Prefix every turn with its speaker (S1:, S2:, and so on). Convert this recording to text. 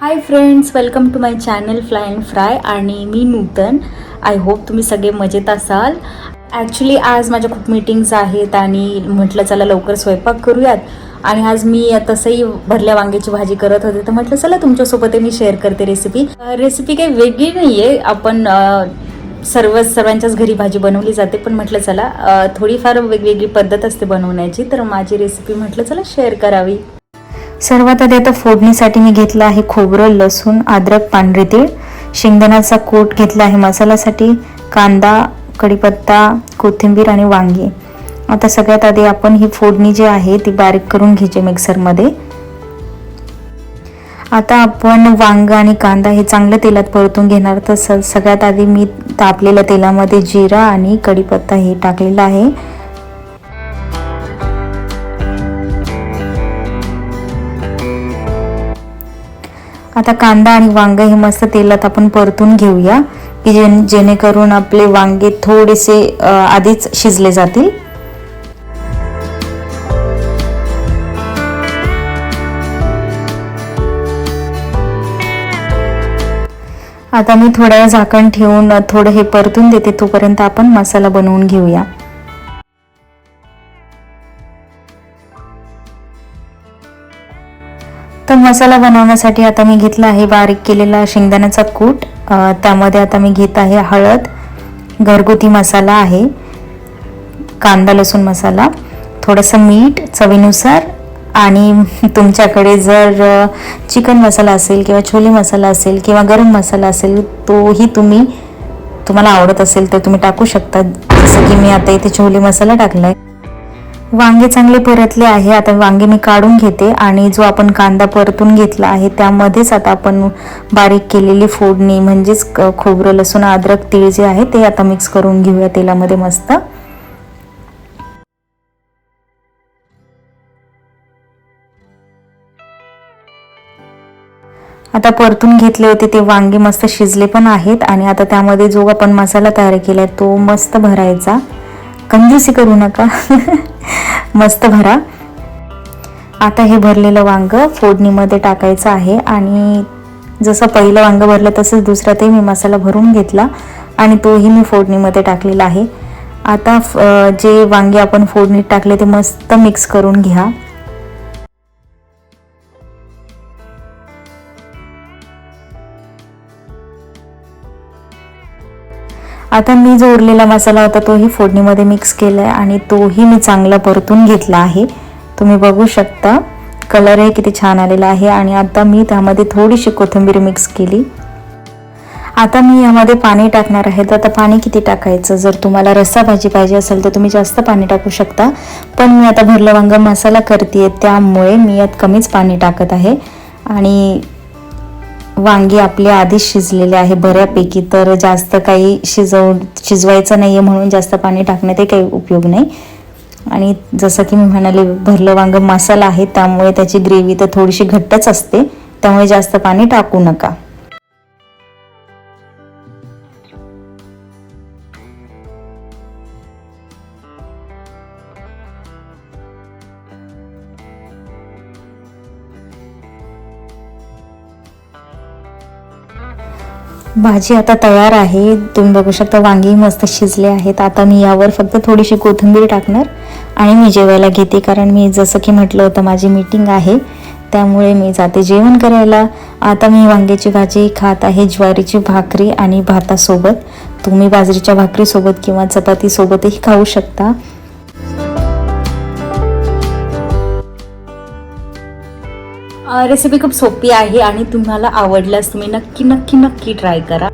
S1: Hi friends welcome to my channel fly and fry आणि मी नूतन. I hope तुम्ही सगळे मजेत असाल. ॲक्च्युली आज माझ्या खूप मीटिंग्स आहेत आणि म्हटलं चला लवकर स्वयंपाक करूयात. आणि आज मी तसंही भरल्या वांग्याची भाजी करत होते तर म्हटलं चला तुमच्यासोबत मी शेअर करते रेसिपी रेसिपी काही वेगळी नाही आहे आपण सर्व सर्वांच्याच घरी भाजी बनवली जाते पण म्हटलं चला थोडीफार वेगवेगळी पद्धत असते बनवण्याची. तर माझी रेसिपी म्हटलं चला शेअर करावी.
S2: सर्वात आधी आता फोडणीसाठी मी घेतलं आहे खोबरं लसूण अद्रक पांढरे तीळ. शेंगदाण्याचा कूट घेतला आहे मसाल्यासाठी कांदा कढीपत्ता कोथिंबीर आणि वांगी. आता सगळ्यात आधी आपण ही फोडणी जी आहे ती बारीक करून घ्यायची मिक्सरमध्ये. आता आपण वांग आणि कांदा हे चांगलं तेलात परतून घेणार. तर सगळ्यात आधी मी तापलेल्या तेलामध्ये जिरा आणि कढीपत्ता हे टाकलेलं आहे. आता कांदा आणि वांग हे मस्त तेलात आपण परतून घेऊया की जे जेणेकरून आपले वांगे थोडेसे आधीच शिजले जातील. आता मी थोड्या झाकण ठेवून थोडं हे परतून देते तोपर्यंत आपण मसाला बनवून घेऊया. तर मसाला बनवण्यासाठी आता मी घेतला आहे बारीक केलेला शेंगदाण्याचा कूट. त्यामध्ये आता मी घेत आहे हळद घरगुती मसाला आहे कांदा लसूण मसाला थोडंसं मीठ चवीनुसार आणि तुमच्याकडे जर चिकन मसाला असेल किंवा छोले मसाला असेल किंवा गरम मसाला असेल तोही तुम्ही तुम्हाला आवडत असेल तर तुम्ही टाकू शकता. जसं की मी आता इथे छोले मसाला टाकला आहे वांगे चांगले परतले आहे. आता वांगे मी काढून घेते आणि जो आपण कांदा परतून घेतला आहे त्यामध्येच आता आपण बारीक केलेली फोडणी म्हणजेच खोबरं लसूण अद्रक तीळ जे आहे ते आता मिक्स करून घेऊया तेलामध्ये मस्त. आता परतून घेतले होते ते वांगे मस्त शिजले पण आहेत आणि आता त्यामध्ये जो आपण मसाला तयार केलाय तो मस्त भरायचा. कंजूसी करू नका. मस्त भरा. आता हे भरलेलं वांग फोडणीमध्ये टाकायचं आहे आणि जसं पहिलं वांग भरलं तसंच दुसरा ते मी मसाला भरून घेतला आणि तोही मी फोडणीमध्ये टाकलेला आहे. आता जे वांगे आपण फोडणीत टाकले ते मस्त मिक्स करून घ्या. आता मी जो उरलेला मसाला होता तोही फोडणीमध्ये मिक्स केला आहे आणि तोही मी चांगला परतून घेतला आहे. तुम्ही बघू शकता. कलरही किती छान आलेला आहे आणि आता मी त्यामध्ये थोडीशी कोथिंबीर मिक्स केली. आता मी यामध्ये पाणी टाकणार आहे. तर आता पाणी किती टाकायचं? जर तुम्हाला रस्सा भाजी पाहिजे असेल तर तुम्ही जास्त पाणी टाकू शकता. पण मी आता भरलं वांग मसाला करते त्यामुळे मी यात कमीच पाणी टाकत आहे. आणि वांगी आपले आधीच शिजलेले आहे बऱ्यापैकी तर जास्त काही शिजव शिजवायचं नाही आहे म्हणून जास्त पाणी टाकण्यात काही उपयोग नाही. आणि जसं की मी म्हणाले भरलं वांग मसाला आहे त्यामुळे त्याची ग्रेव्ही तर थोडीशी घट्टच असते त्यामुळे जास्त पाणी टाकू नका. भाजी आता तयार आहे. तुम्ही बघू शकता वांगी मस्त शिजले आहेत. आता मी यावर फक्त थोडीशी कोथिंबीर टाकणार आणि मी जेवायला घेते. कारण मी जसं की म्हटलं होतं माझी मीटिंग आहे. त्यामुळे मी जाते जेवण करायला. आता मी वांग्याची भाजी खात आहे ज्वारीची भाकरी आणि भातासोबत तुम्ही बाजरीच्या भाकरीसोबत किंवा चपातीसोबतही खाऊ शकता.
S1: रेसिपी खूप सोपी आहे आणि तुम्हाला आवडल्यास तुम्ही नक्की नक्की नक्की ट्राय करा.